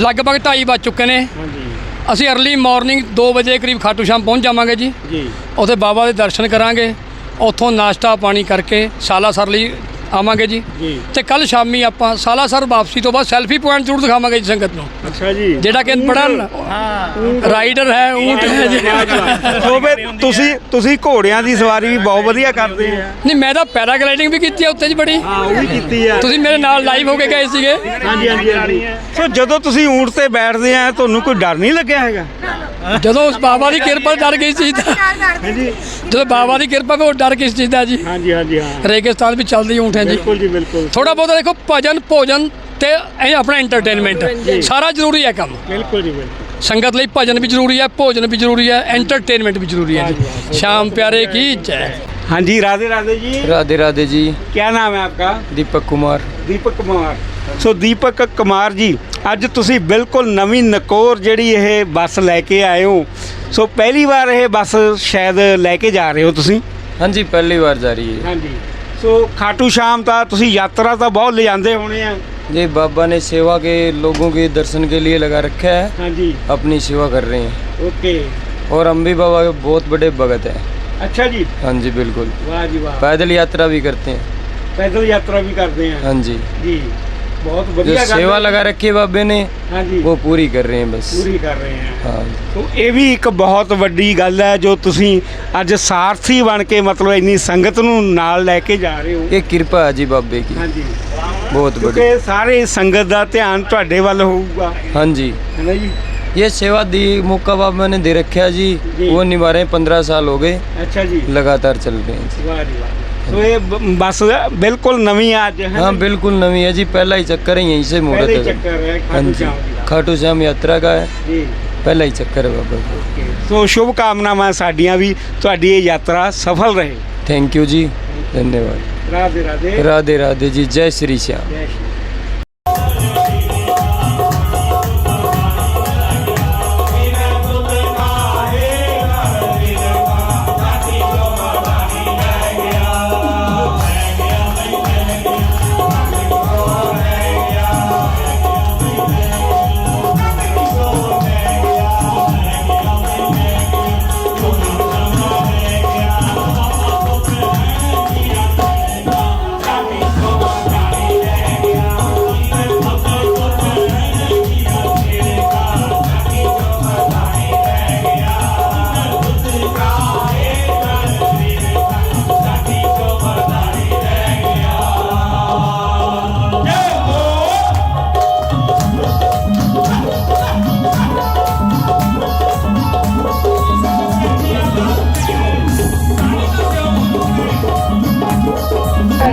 ਲਗਭਗ 2:30 ਵੱਜ ਚੁੱਕੇ ਨੇ। ਹਾਂਜੀ। ਅਸੀਂ ਅਰਲੀ ਮਾਰਨਿੰਗ 2 ਵਜੇ ਕਰੀਬ ਖਾਟੂ ਸ਼ਾਮ ਪਹੁੰਚ ਜਾਵਾਂਗੇ ਜੀ। ਜੀ। ਉੱਥੇ ਬਾਬਾ ਦੇ ਦਰਸ਼ਨ ਕਰਾਂਗੇ। ਉੱਥੋਂ ਨਾਸ਼ਤਾ ਪਾਣੀ ਕਰਕੇ ਸਾਲਾਸਰ ਲਈ ਆਵਾਂਗੇ ਜੀ। ਜੀ। ਤੇ ਕੱਲ ਸ਼ਾਮੀ ਆਪਾਂ ਸਾਲਾਸਰ ਵਾਪਸੀ ਤੋਂ ਬਾਅਦ ਸੈਲਫੀ ਪੁਆਇੰਟ ਜ਼ਰੂਰ ਦਿਖਾਵਾਂਗੇ ਜੀ ਸੰਗਤ ਨੂੰ। ਅੱਛਾ ਜੀ। ਜਿਹੜਾ ਕਿ ਬੜਾ ਰਾਈਡਰ ਹੈ ਊਂਟ ਹੈ ਜੀ। ਸੋ ਫਿਰ ਤੁਸੀਂ ਤੁਸੀਂ ਘੋੜਿਆਂ ਦੀ ਸਵਾਰੀ ਵੀ ਬਹੁਤ ਵਧੀਆ ਕਰਦੇ ਆ। ਨਹੀਂ ਮੈਂ ਤਾਂ ਪੈਰਾਗਲਾਈਡਿੰਗ ਵੀ ਕੀਤੀ ਹੈ ਉੱਤੇ ਜੀ ਬੜੀ। ਹਾਂ ਉਹ ਵੀ ਕੀਤੀ ਆ। ਤੁਸੀਂ ਮੇਰੇ ਨਾਲ ਲਾਈਵ ਹੋ ਕੇ ਗਏ ਸੀਗੇ। ਹਾਂਜੀ ਹਾਂਜੀ ਹਾਂਜੀ। ਸੋ ਜਦੋਂ ਤੁਸੀਂ ਊਂਟ ਤੇ ਬੈਠਦੇ ਆ ਤੁਹਾਨੂੰ ਕੋਈ ਡਰ ਨਹੀਂ ਲੱਗਿਆ ਹੈਗਾ? ਜਦੋਂ ਉਸ ਬਾਬਾ ਦੀ ਕਿਰਪਾ ਡਰ ਗਈ ਸੀ ਤਾਂ। ਹਾਂਜੀ। ਜਦੋਂ ਬਾਬਾ ਦੀ ਕਿਰਪਾ ਵੀ ਉਹ ਡਰ ਕਿਸ ਚੀਜ਼ ਦਾ ਜੀ? ਹਾਂਜੀ ਹਾਂਜੀ ਹਾਂ। ਰੇਗਿਸਤਾਨ ਵਿੱਚ ਚੱਲਦੀ ਊਂਠ ਹੈ ਜੀ ਬਿਲਕੁਲ ਜੀ ਬਿਲਕੁਲ ਥੋੜਾ ਬਹੁਤਾ ਦੇਖੋ ਭਜਨ ਭੋਜਨ ਤੇ ਇਹ ਆਪਣਾ ਐਂਟਰਟੇਨਮੈਂਟ ਸਾਰਾ ਜ਼ਰੂਰੀ ਹੈ ਕੰਮ ਬਿਲਕੁਲ ਜੀ ਬਿਲਕੁਲ ਸੰਗਤ ਲਈ ਭਜਨ ਵੀ ਜ਼ਰੂਰੀ ਹੈ ਭੋਜਨ ਵੀ ਜ਼ਰੂਰੀ ਹੈ ਐਂਟਰਟੇਨਮੈਂਟ ਵੀ ਜ਼ਰੂਰੀ ਹੈ ਜੀ ਸ਼ਾਮ ਪਿਆਰੇ ਕੀ ਜੈ ਹਾਂਜੀ राधे राधे जी राधे राधे जी क्या नाम है आपका दीपक कुमार ਦੀਪਕ ਕੁਮਾਰ ਸੋ ਦੀਪਕ ਕੁਮਾਰ ਜੀ ਅੱਜ ਤੁਸੀਂ ਬਿਲਕੁਲ ਨਵੀਂ ਨਕੋਰ ਜਿਹੜੀ ਇਹ ਬੱਸ ਲੈ ਕੇ ਆਏ ਹੋ ਸੋ ਪਹਿਲੀ ਵਾਰ ਇਹ ਬੱਸ ਸ਼ਾਇਦ ਲੈ ਕੇ ਜਾ ਰਹੇ ਹੋ ਤੁਸੀਂ हाँ जी पहली बार जा रही है ਹਾਂਜੀ ਸੋ ਖਾਟੂ ਸ਼ਾਮ ਤਾਂ ਤੁਸੀਂ ਯਾਤਰਾ ਤਾਂ ਬਹੁਤ ਲਿਜਾਂਦੇ ਹੋਣੇ ਆ जी बाबा ने सेवा के लोगों के दर्शन के लिए लगा रखा है हाँ जी अपनी सेवा कर रहे हैं ओके और हम भी बाबा के बहुत बड़े भगत हैं अच्छा जी हाँ जी बिल्कुल वाह जी वाह पैदल यात्रा भी करते हैं पैदल यात्रा भी करते हैं हाँ जी जी बहुत जो बढ़िया गल सेवा है। लगा रखी है बाबे ने हाँ जी वो पूरी कर रहे हैं बस ਪੂਰੀ ਕਰ ਰਹੇ हैं हाँ ਤੋ ਇਹ ਵੀ ਇੱਕ ਬਹੁਤ ਵੱਡੀ ਗੱਲ ਹੈ ਜੋ ਤੁਸੀਂ ਅੱਜ ਸਾਰਥੀ ਬਣ ਕੇ ਮਤਲਬ ਇੰਨੀ ਸੰਗਤ ਨੂੰ ਨਾਲ ਲੈ ਕੇ ਜਾ ਰਹੇ ਹੋ ये कृपा है जी बाबे की ਹਾਂਜੀ बहुत बड़ी ਕਿਉਂਕਿ ਸਾਰੇ ਸੰਗਤ ਦਾ ਧਿਆਨ ਤੁਹਾਡੇ ਵੱਲ ਹੋਊਗਾ हाँ जी ਹੈ ਨਾ ਜੀ ये सेवा दी मौका बाबा ने दे रखा है जी वो निभा रहे हैं पंद्रह साल हो गए ਅੱਛਾ ਜੀ लगातार चल रहे हैं जी ਵਾਹ ਜੀ ਵਾਹ ਸੋ ਇਹ ਬ- ਬੱਸ ਬਿਲਕੁਲ ਨਵੀਂ ਆ ਅੱਜ ਹੈ ਨਾ हाँ ਜੀ? बिल्कुल नवी है जी पहला ही चक्कर है यहीं से मुहूर्त पहले ही है चक्कर है हाँ खाटू जी श्याम जी का। खाटू श्याम यात्रा का है ਜੀ पहला ही चक्कर है बाबा का ਸੋ ਸ਼ੁਭ ਕਾਮਨਾਵਾਂ ਸਾਡੀਆਂ ਵੀ ਤੁਹਾਡੀ ਇਹ ਯਾਤਰਾ ਸਫਲ ਰਹੇ थैंक यू जी धन्यवाद ਰਾਧੇ ਰਾਧੇ राधे राधे जी जय श्री श्याम ਜੈ ਸ਼੍ਰੀ